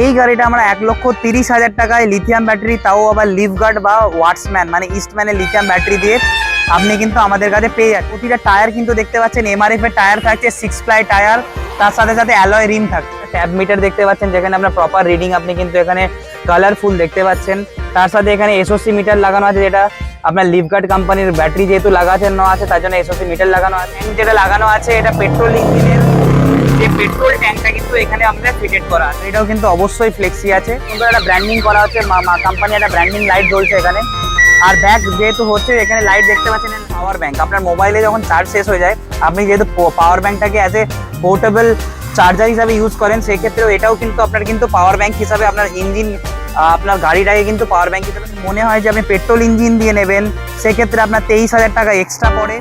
এই গাড়িটা আমরা এক লক্ষ তিরিশ হাজার টাকায় লিথিয়াম ব্যাটারি তাও আবার লিফগার্ড বা ওয়াটসম্যান মানে ইস্টম্যানের লিথিয়াম ব্যাটারি দিয়ে আপনি কিন্তু আমাদের কাছে পেয়ে যাচ্ছেন প্রতিটা টায়ার কিন্তু দেখতে পাচ্ছেন এমআরএফ এর টায়ার থাকছে সিক্স প্লাই টায়ার তার সাথে সাথে অ্যালয় রিম থাকছে। ট্যাব মিটার দেখতে পাচ্ছেন, যেখানে আপনার প্রপার রিডিং আপনি কিন্তু এখানে কালারফুল দেখতে পাচ্ছেন। তার সাথে এখানে এসওসি মিটার লাগানো আছে, যেটা আপনার লিফগার্ড কোম্পানির ব্যাটারি যেহেতু লাগানো আছে, তার জন্য এসওসি মিটার লাগানো আছে। যেটা লাগানো আছে, এটা পেট্রোল ইঞ্জিনের যে পেট্রোল ট্যাঙ্কটা কিন্তু এখানে আমাদের ফিটেড করা আছে। এটাও কিন্তু অবশ্যই ফ্লেক্সি আছে। কিন্তু একটা ব্র্যান্ডিং করা হচ্ছে কোম্পানি একটা ব্র্যান্ডিং লাইট জ্বলছে এখানে। আর ব্যাগ যেহেতু হচ্ছে, এখানে লাইট দেখতে পাচ্ছেন পাওয়ার ব্যাংক আপনার মোবাইলে যখন চার্জ শেষ হয়ে যায়, আপনি যেহেতু পাওয়ার ব্যাংকটাকে অ্যাজ এ পোর্টেবল চার্জার হিসাবে ইউজ করেন, সেক্ষেত্রেও এটাও কিন্তু আপনার কিন্তু পাওয়ার ব্যাংক হিসাবে আপনার ইঞ্জিন আপনার গাড়িটাকে কিন্তু পাওয়ার হিসাবে মনে হয় যে আপনি পেট্রোল ইঞ্জিন দিয়ে নেবেন, সেক্ষেত্রে আপনার তেইশ হাজার টাকা এক্সট্রা পড়ে।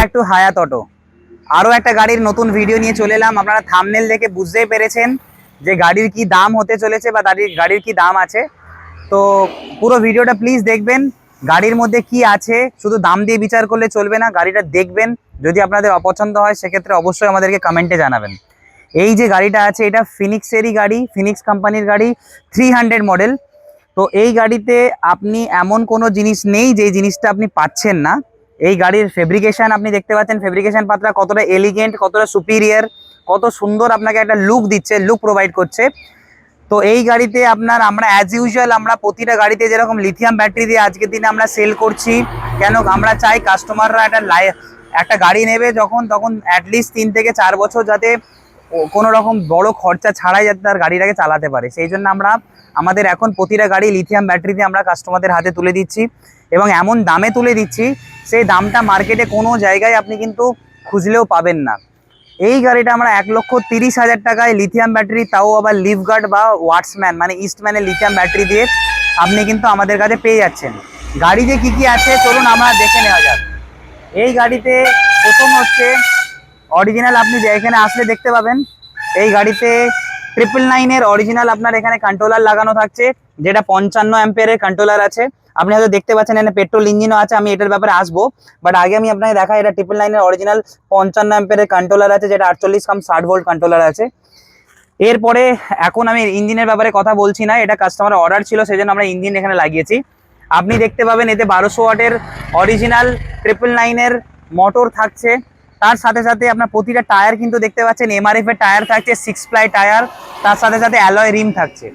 Welcome back to Hayat auto আরও একটা গাড়ির নতুন ভিডিও নিয়ে চলে এলাম। আপনারা থামনেল দেখে বুঝতেই পেরেছেন যে গাড়ির কি দাম হতে চলেছে বা গাড়ির গাড়ির কি দাম আছে। তো পুরো ভিডিওটা প্লিজ দেখবেন। গাড়ির মধ্যে কি আছে? শুধু দাম দিয়ে বিচার করলে চলবে না, গাড়িটা দেখবেন। যদি আপনাদের অপছন্দ হয়, সেক্ষেত্রে অবশ্যই আমাদেরকে কমেন্টে জানাবেন। এই যে গাড়িটা আছে, এটা ফিনিক্সেরই গাড়ি ফিনিক্স কোম্পানির গাড়ি থ্রি হান্ড্রেড মডেল তো এই গাড়িতে আপনি এমন কোনো জিনিস নেই যে জিনিসটা আপনি পাচ্ছেন না। এই গাড়ির ফেব্রিকেশন আপনি দেখতে পাচ্ছেন ফেব্রিকেশন পাত্রা কতটা এলিগেন্ট কতটা সুপিরিয়ার কত সুন্দর আপনাকে একটা লুক দিচ্ছে লুক প্রোভাইড করছে। তো এই গাড়িতে আপনার আমরা অ্যাজ ইউজুয়াল আমরা প্রতিটা গাড়িতে যেরকম লিথিয়াম ব্যাটারি দিয়ে আজকের দিনে আমরা সেল করছি, কেন আমরা চাই কাস্টমাররা একটা লাই, একটা গাড়ি নেবে যখন, তখন অ্যাটলিস্ট তিন থেকে চার বছর যাতে কোনো রকম বড় খরচা ছাড়াই যাতে তার গাড়িটাকে চালাতে পারে। সেই জন্য আমরা, আমাদের এখন প্রতিটা গাড়ি লিথিয়াম ব্যাটারি দিয়ে আমরা কাস্টমারদের হাতে তুলে দিচ্ছি। এবং এমন দামে তুলে দিচ্ছি, সেই দামটা মার্কেটে কোনো জায়গায় আপনি কিন্তু খুঁজলেও পাবেন না। এই গাড়িটা আমরা এক লক্ষ তিরিশ হাজার টাকায় লিথিয়াম ব্যাটারি তাও আবার লিফগার্ড বা ওয়াটসম্যান মানে ইস্টম্যানের লিথিয়াম ব্যাটারি দিয়ে আপনি কিন্তু আমাদের কাছে পেয়ে যাচ্ছেন। গাড়ি যে কী কী আছে, চলুন আমরা দেখে নেওয়া যাক। এই গাড়িতে প্রথম হচ্ছে অরিজিনাল আপনি এখানে আসলে দেখতে পাবেন, এই গাড়িতে ট্রিপল নাইনের অরিজিনাল আপনার এখানে কন্ট্রোলার লাগানো থাকছে, যেটা পঞ্চান্ন অ্যাম্পিয়ারের কন্ট্রোলার আছে। আপনি হয়তো দেখতে পাচ্ছেন এখানে পেট্রোল ইঞ্জিনও আছে, আমি এটার ব্যাপারে আসব। বাট আগে আমি আপনাকে দেখাই, এটা ট্রিপল নাইনের অরিজিনাল পঞ্চান্ন অ্যাম্পিয়ারের কন্ট্রোলার আছে, যেটা আটচল্লিশ কাম ষাট ভোল্ট কন্ট্রোলার আছে। এরপরে এখন আমি ইঞ্জিনের ব্যাপারে কথা বলছি না, এটা কাস্টমার অর্ডার ছিল সেই জন্য আমরা ইঞ্জিন এখানে লাগিয়েছি। আপনি দেখতে পাবেন, এতে বারোশো ওয়াটের অরিজিনাল ট্রিপল নাইনের মোটর থাকছে। তার সাথে সাথে আপনার প্রতিটা টায়ার কিন্তু দেখতে পাচ্ছেন এমআরএফ এর টায়ার থাকছে সিক্স প্লাই টায়ার তার সাথে সাথে অ্যালয় রিম থাকছে।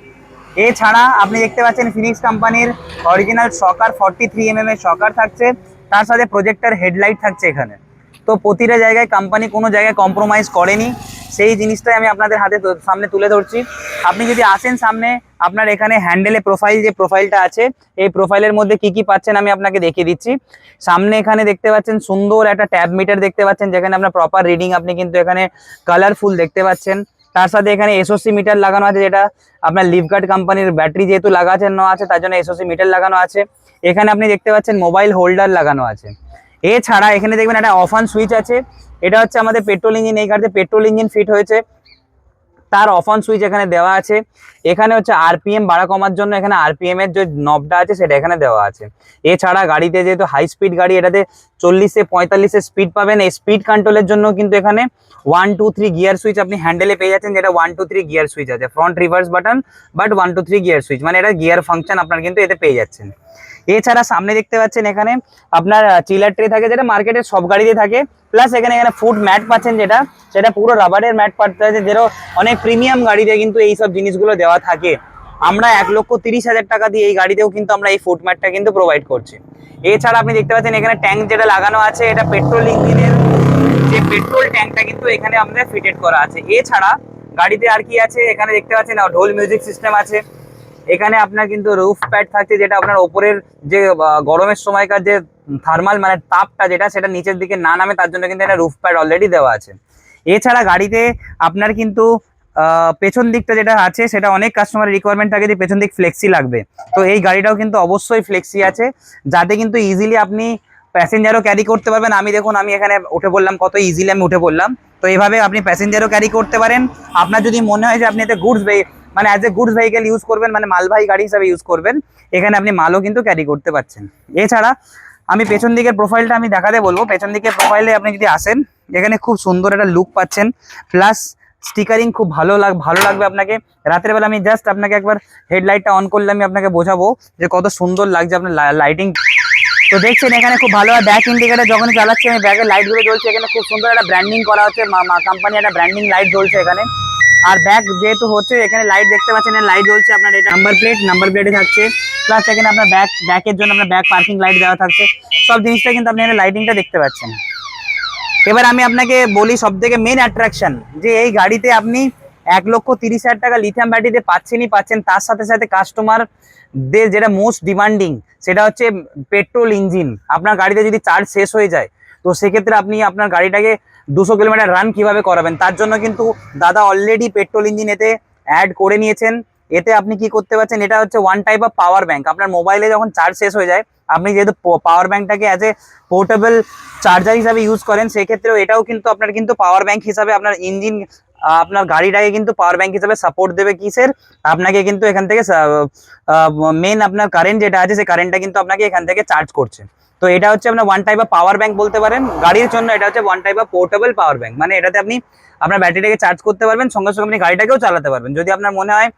এছাড়া আপনি দেখতে পাচ্ছেন ফিনিক্স কোম্পানির original shocker forty three M M এর শকার থাকছে। তার সাথে প্রজেক্টর হেডলাইট থাকছে এখানে। তো প্রতিটা জায়গায় কোম্পানি কোনো জায়গায় কম্প্রোমাইজ করেনি। সেই জিনিসটাই আমি আপনাদের হাতে সামনে তুলে ধরছি। আপনি যদি আসেন সামনে, আপনার এখানে হ্যান্ডেলে প্রোফাইল যে প্রোফাইলটা আছে, এই প্রোফাইলের মধ্যে কি কি পাচ্ছেন আমি আপনাকে দেখিয়ে দিচ্ছি। সামনে এখানে দেখতে পাচ্ছেন সুন্দর একটা ট্যাব মিটার দেখতে পাচ্ছেন, যেখানে আপনার প্রপার রিডিং আপনি কিন্তু এখানে কালারফুল দেখতে পাচ্ছেন। তার সাথে এখানে এসওসি মিটার লাগানো আছে, যেটা আপনার লিভগার্ড কোম্পানির ব্যাটারি যেহেতু লাগানো আছে, তার জন্য এসওসি মিটার লাগানো আছে। এখানে আপনি দেখতে পাচ্ছেন মোবাইল হোল্ডার লাগানো আছে। এছাড়া এখানে দেখবেন একটা অফ অন সুইচ আছে। এটা হচ্ছে আমাদের পেট্রোল ইঞ্জিন এই গাড়িতে পেট্রোল ইঞ্জিন ফিট হয়েছে। তার অফ অন সুইচ এখানে দেওয়া আছে। এখানে হচ্ছে আরপিএম বাড়া কমার জন্য এখানে আরপিএম এর যে নবটা আছে, সেটা এখানে দেওয়া আছে। এছাড়া গাড়িতে যেহেতু হাই স্পিড গাড়ি, এটাতে চল্লিশে পঁয়তাল্লিশে স্পিড পাবেন। এই স্পিড কন্ট্রোলের জন্য কিন্তু এখানে one two three gear switch আপনি হ্যান্ডেলে পেয়ে যাচ্ছেন, যেটা one two three gear switch আছে। Front reverse button but one two three gear switch মানে এটা গিয়ার ফাংশন আপনার কিন্তু এতে পেয়ে যাচ্ছেন। এছাড়া সামনে দেখতে পাচ্ছেন এখানে আপনার চিলার ট্রে থাকে যেটা মার্কেটের সব গাড়িতে থাকে। প্লাস এখানে এখানে ফুড ম্যাট পাচ্ছেন যেটা, সেটা পুরো রাবারের ম্যাট পাচ্ছে যেটা অনেক প্রিমিয়াম গাড়িতে কিন্তু এই সব জিনিসগুলো দেওয়া থাকে। আমরা এক লক্ষ তিরিশ হাজার টাকা দিয়ে এই গাড়িতেও কিন্তু আমরা এই ফুড ম্যাটটা কিন্তু প্রোভাইড করছি। এছাড়া আপনি দেখতে পাচ্ছেন এখানে ট্যাঙ্ক যেটা লাগানো আছে, এটা পেট্রোল ইঞ্জিনের যে পেট্রোল ট্যাঙ্কটা কিন্তু এখানে আমাদের ফিটেড করা আছে। এছাড়া গাড়িতে আর কি আছে? এখানে দেখতে পাচ্ছেন ঢোল মিউজিক সিস্টেম আছে। এখানে আপনার কিন্তু রুফ প্যাড থাকছে, যেটা আপনার ওপরের যে গরমের সময়কার যে থার্মাল মানে তাপটা যেটা, সেটা নিচের দিকে না নামে, তার জন্য কিন্তু এটা রুফ প্যাড অলরেডি দেওয়া আছে। এছাড়া গাড়িতে আপনার কিন্তু পেছন দিকটা যেটা আছে, সেটা অনেক কাস্টমারের রিকোয়ারমেন্ট থাকে যে পেছন দিক ফ্লেক্সি লাগবে। তো এই গাড়িটাও কিন্তু অবশ্যই ফ্লেক্সি আছে, যাতে কিন্তু ইজিলি আপনি প্যাসেঞ্জারও ক্যারি করতে পারবেন। আমি দেখুন, আমি এখানে উঠে পড়লাম কত ইজিলি আমি উঠে পড়লাম তো এইভাবে আপনি প্যাসেঞ্জারও ক্যারি করতে পারেন। আপনার যদি মনে হয় যে আপনি এতে গুডস মানে as a goods vehicle use করবেন মানে মালবাহী গাড়ি হিসাবে ইউজ করবেন, এখানে আপনি মালও কিন্তু ক্যারি করতে পারছেন। এছাড়া আমি পেছন দিকের প্রোফাইলটা আমি দেখাতে বলব। পেছন দিকের প্রোফাইলে আপনি যদি আসেন, এখানে খুব সুন্দর একটা লুক পাচ্ছেন। প্লাস স্টিকারিং খুব ভালো লাগ, ভালো লাগবে আপনাকে। রাতের বেলা আমি জাস্ট আপনাকে একবার হেডলাইটটা অন করলে আমি আপনাকে বোঝাবো যে কত সুন্দর লাগছে আপনার লাইটিং তো দেখছেন এখানে খুব ভালো ব্যাক ইন্ডিকেটার যখন চালাচ্ছি আমি ব্যাগের লাইটগুলো জ্বলছে। এখানে খুব সুন্দর একটা ব্র্যান্ডিং করা হচ্ছে। কোম্পানি একটা ব্র্যান্ডিং লাইট জ্বলছে এখানে। আর ব্যাগ যেহেতু হচ্ছে, এখানে লাইট দেখতে পাচ্ছেন লাইট জ্বলছে আপনার, এটা নাম্বার প্লেট নাম্বার প্লেটে থাকছে। প্লাস এখানে আপনার ব্যাক ব্যাকের জন্য আপনার ব্যাক পার্কিং লাইট দেওয়া থাকছে। সব জিনিসটা কিন্তু আপনি এখানে লাইটিংটা দেখতে পাচ্ছেন। এবার আমি আপনাকে বলি সব থেকে মেন অ্যাট্রাকশন যে এই গাড়িতে আপনি এক লক্ষ তিরিশ হাজার টাকা লিথিয়াম ব্যাটারিতে পাচ্ছেনই পাচ্ছেন, তার সাথে সাথে কাস্টমার দের যেটা মোস্ট ডিমান্ডিং সেটা হচ্ছে পেট্রোল ইঞ্জিন আপনার গাড়িতে যদি চার্জ শেষ হয়ে যায়, তো সেক্ষেত্রে আপনি আপনার গাড়িটাকে দুশো কিলোমিটার রান কীভাবে করাবেন? তার জন্য কিন্তু দাদা অলরেডি পেট্রোল ইঞ্জিন এতে অ্যাড করে নিয়েছেন। এতে আপনি কি করতে পারছেন? এটা হচ্ছে one type of power bank আপনার মোবাইলে যখন চার্জ শেষ হয়ে যায়, আপনি যেহেতু পাওয়ার ব্যাঙ্কটাকে অ্যাজ এ পোর্টেবল চার্জার হিসাবে ইউজ করেন, সেক্ষেত্রেও এটাও কিন্তু আপনার কিন্তু পাওয়ার ব্যাংক হিসাবে আপনার ইঞ্জিন আপনার গাড়িটাকে কিন্তু পাওয়ার ব্যাংক হিসাবে সাপোর্ট দেবে কিসের? আপনাকে কিন্তু এখান থেকে মেন আপনার কারেন্ট যেটা আছে, সেই কারেন্টটা কিন্তু আপনাকে এখান থেকে চার্জ করছে। তো এটা হচ্ছে আপনার one type of power bank বলতে পারেন। গাড়ির জন্য এটা হচ্ছে one type of portable power bank মানে এটাতে আপনি আপনার ব্যাটারিটাকে চার্জ করতে পারবেন, সঙ্গে সঙ্গে আপনি গাড়িটাকেও চালাতে পারবেন। যদি আপনার মনে হয়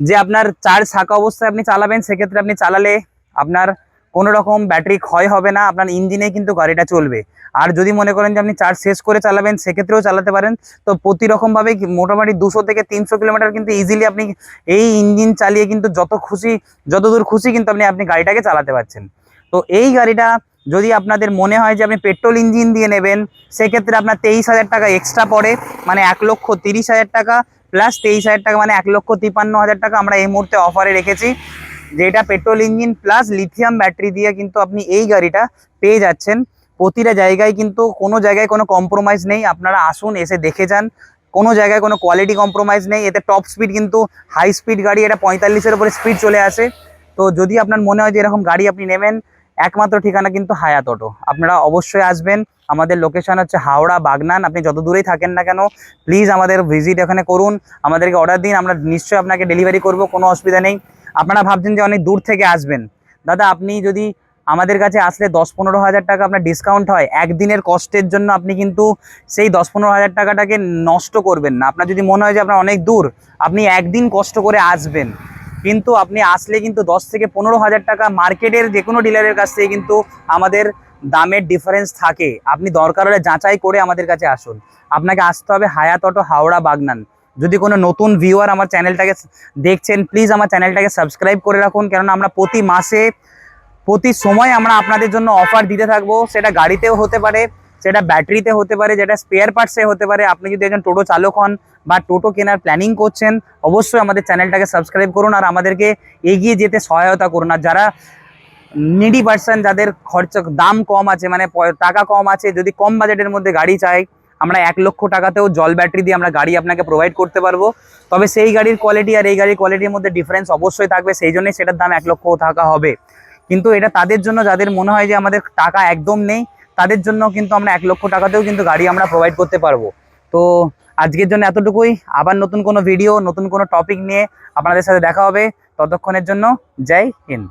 যে আপনার চার্জ থাকা অবস্থায় আপনি চালাবেন, সেক্ষেত্রে আপনি চালালে আপনার কোনো রকম ব্যাটারি ক্ষয় হবে না, আপনার ইঞ্জিনে কিন্তু গাড়িটা চলবে। আর যদি মনে করেন যে আপনি চার্জ শেষ করে চালাবেন, সেক্ষেত্রেও চালাতে পারেন। তো প্রতি রকমভাবে মোটামুটি দুশো থেকে তিনশো কিলোমিটার কিন্তু ইজিলি আপনি এই ইঞ্জিন চালিয়ে কিন্তু যত খুশি যত দূর খুশি কিন্তু আপনি আপনি গাড়িটাকে চালাতে পারছেন। তো এই গাড়িটা যদি আপনাদের মনে হয় যে আপনি পেট্রোল ইঞ্জিন দিয়ে নেবেন, সেক্ষেত্রে আপনার তেইশ হাজার টাকা এক্সট্রা পড়ে মানে এক লক্ষ তিরিশ হাজার টাকা প্লাস তেইশ হাজার টাকা মানে এক লক্ষ তিপান্ন হাজার টাকা আমরা এই মুহূর্তে অফারে রেখেছি। যেটা petrol engine plus lithium battery দিয়ে কিন্তু আপনি এই গাড়িটা পেয়ে যাচ্ছেন। প্রতিটা জায়গায় কিন্তু কোনো জায়গায় কোনো কম্প্রোমাইজ নেই। আপনারা আসুন, এসে দেখে যান। কোনো জায়গায় কোনো কোয়ালিটি কম্প্রোমাইজ নেই। এতে টপ স্পিড কিন্তু হাই স্পিড গাড়ি, এটা পঁয়তাল্লিশের উপরে স্পিড চলে আসে। তো যদি আপনার মনে হয় যে এরকম গাড়ি আপনি নেবেন, একমাত্র ঠিকানা কিন্তু হায়াত অটো আপনারা অবশ্যই আসবেন। আমাদের লোকেশন হচ্ছে হাওড়া, বাগনান। আপনি যত দূরেই থাকেন না কেন প্লিজ আমাদের ভিজিট এখানে করুন। আমাদেরকে অর্ডার দিন। আমরা নিশ্চয়ই আপনাকে ডেলিভারি করব, কোনো অসুবিধা নেই। আপনারা ভাবছেন যে অনেক দূর থেকে আসবেন। দাদা, আপনি যদি আমাদের কাছে আসলে দশ পনেরো হাজার টাকা আপনার ডিসকাউন্ট হয়, একদিনের কষ্টের জন্য আপনি কিন্তু সেই দশ পনেরো হাজার টাকাটাকে নষ্ট করবেন না। আপনার যদি মনে হয় যে আপনার অনেক দূর, আপনি একদিন কষ্ট করে আসবেন। কিন্তু আপনি আসলে কিন্তু দশ থেকে পনেরো হাজার টাকা মার্কেটের যে কোনো ডিলারের কাছ থেকে কিন্তু আমাদের দামের ডিফারেন্স থাকে। আপনি দরকার হলে যাচাই করে আমাদের কাছে আসুন। আপনাকে আসতে হবে হায়াত অটো হাওড়া বাগনান। যদি কোনো নতুন ভিউয়ার আমার চ্যানেলটাকে দেখছেন প্লিজ আমার চ্যানেলটাকে সাবস্ক্রাইব করে রাখুন। কেননা আমরা প্রতি মাসে, প্রতি সময় আমরা আপনাদের জন্য অফার দিতে থাকব। সেটা গাড়িতেও হতে পারে, সেটা ব্যাটারিতে হতে পারে, যেটা স্পেয়ার পার্টসে হতে পারে। আপনি যদি একজন টোটো চালক হন বা টোটো কেনার প্ল্যানিং করছেন, অবশ্যই আমাদের চ্যানেলটাকে সাবস্ক্রাইব করুন আর আমাদেরকে এগিয়ে যেতে সহায়তা করুন। আর যারা নিডি পার্সন যাদের খরচা দাম কম আছে মানে টাকা কম আছে, যদি কম বাজেটের মধ্যে গাড়ি চাই আমরা এক লক্ষ টাকাতেও জল ব্যাটারি দিয়ে আমরা গাড়ি আপনাকে প্রোভাইড করতে পারব। তবে সেই গাড়ির কোয়ালিটি আর এই গাড়ির কোয়ালিটির মধ্যে ডিফারেন্স অবশ্যই থাকবে, সেই জন্যই সেটার দাম এক লক্ষ টাকা হবে। কিন্তু এটা তাদের জন্য যাদের মনে হয় যে আমাদের টাকা একদম নেই, তাদের জন্য কিন্তু আমরা এক লক্ষ টাকাতেও কিন্তু গাড়ি আমরা প্রোভাইড করতে পারব। তো আজকের জন্য এতটুকুই। আবার নতুন কোনো ভিডিও নতুন কোনো টপিক নিয়ে আপনাদের সাথে দেখা হবে। ততক্ষণের জন্য জয় হিন্দ।